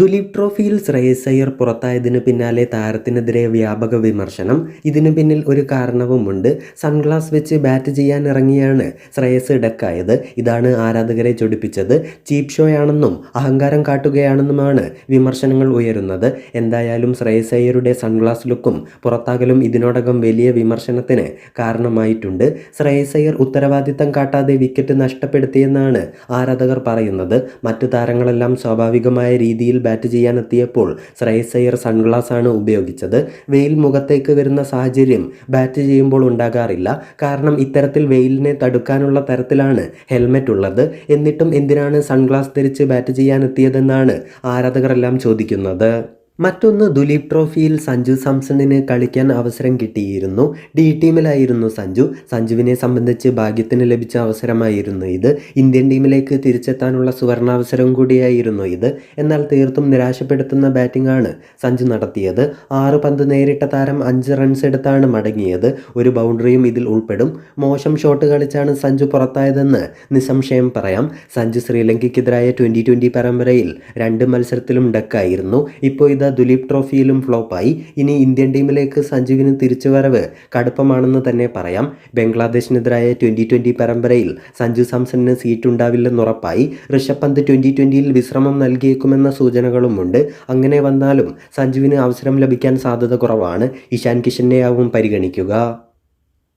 ദുലീപ് ട്രോഫിയിൽ ശ്രേയസ് അയ്യർ പുറത്തായതിനു പിന്നാലെ താരത്തിനെതിരെ വ്യാപക വിമർശനം. ഇതിനു പിന്നിൽ ഒരു കാരണവുമുണ്ട്. സൺഗ്ലാസ് വെച്ച് ബാറ്റ് ചെയ്യാൻ ഇറങ്ങിയാണ് ശ്രേയസ് ഡക്കായത്. ഇതാണ് ആരാധകരെ ചൊടിപ്പിച്ചത്. ചീപ്പ് ഷോയാണെന്നും അഹങ്കാരം കാട്ടുകയാണെന്നുമാണ് വിമർശനങ്ങൾ ഉയരുന്നത്. എന്തായാലും ശ്രേയസ് അയ്യരുടെ സൺഗ്ലാസ് ലുക്കും പുറത്താകലും ഇതിനോടകം വലിയ വിമർശനത്തിന് കാരണമായിട്ടുണ്ട്. ശ്രേയസ് അയ്യർ ഉത്തരവാദിത്തം കാട്ടാതെ വിക്കറ്റ് നഷ്ടപ്പെടുത്തിയെന്നാണ് ആരാധകർ പറയുന്നത്. മറ്റു താരങ്ങളെല്ലാം സ്വാഭാവികമായ രീതിയിൽ ബാറ്റ് ചെയ്യാനെത്തിയപ്പോൾ ശ്രേയസ് അയ്യർ സൺഗ്ലാസ് ആണ് ഉപയോഗിച്ചത്. വെയിൽ മുഖത്തേക്ക് വരുന്ന സാഹചര്യം ബാറ്റ് ചെയ്യുമ്പോൾ ഉണ്ടാകാറില്ല. കാരണം ഇത്തരത്തിൽ വെയിലിനെ തടുക്കാനുള്ള തരത്തിലാണ് ഹെൽമെറ്റ് ഉള്ളത്. എന്നിട്ടും എന്തിനാണ് സൺഗ്ലാസ് ധരിച്ച് ബാറ്റ് ചെയ്യാനെത്തിയതെന്നാണ് ആരാധകരെല്ലാം ചോദിക്കുന്നത്. മറ്റൊന്ന് ദുലീപ് ട്രോഫിയിൽ സഞ്ജു സാംസണിന് കളിക്കാൻ അവസരം കിട്ടിയിരുന്നു. ഡി ടീമിലായിരുന്നു സഞ്ജു. സഞ്ജുവിനെ സംബന്ധിച്ച് ഭാഗ്യത്തിന് ലഭിച്ച അവസരമായിരുന്നു ഇത്. ഇന്ത്യൻ ടീമിലേക്ക് തിരിച്ചെത്താനുള്ള സുവർണാവസരം കൂടിയായിരുന്നു ഇത്. എന്നാൽ തീർത്തും നിരാശപ്പെടുത്തുന്ന ബാറ്റിംഗ് ആണ് സഞ്ജു നടത്തിയത്. ആറ് പന്ത് നേരിട്ട താരം അഞ്ച് റൺസ് എടുത്താണ് മടങ്ങിയത്. ഒരു ബൗണ്ടറിയും ഇതിൽ ഉൾപ്പെടും. മോശം ഷോട്ട് കളിച്ചാണ് സഞ്ജു പുറത്തായതെന്ന് നിസ്സംശയം പറയാം. സഞ്ജു ശ്രീലങ്കയ്ക്കെതിരായ ട്വന്റി ട്വന്റി പരമ്പരയിൽ രണ്ട് മത്സരത്തിലും ഡക്കായിരുന്നു. ഇപ്പോൾ ഇത് ദുലീപ് ട്രോഫിയിലും ഫ്ലോപ്പായി. ഇനി ഇന്ത്യൻ ടീമിലേക്ക് സഞ്ജുവിന് തിരിച്ചുവരവ് കടുപ്പമാണെന്ന് തന്നെ പറയാം. ബംഗ്ലാദേശിനെതിരായ ട്വന്റി ട്വന്റി പരമ്പരയിൽ സഞ്ജു സാംസണിന് സീറ്റ് ഉണ്ടാവില്ലെന്ന് ഉറപ്പായി. ഋഷഭ് പന്ത് ട്വന്റി ട്വന്റിയിൽ വിശ്രമം നൽകിയേക്കുമെന്ന സൂചനകളുമുണ്ട്. അങ്ങനെ വന്നാലും സഞ്ജുവിന് അവസരം ലഭിക്കാൻ സാധ്യത കുറവാണ്. ഇഷാൻ കിഷനെയാവും പരിഗണിക്കുക.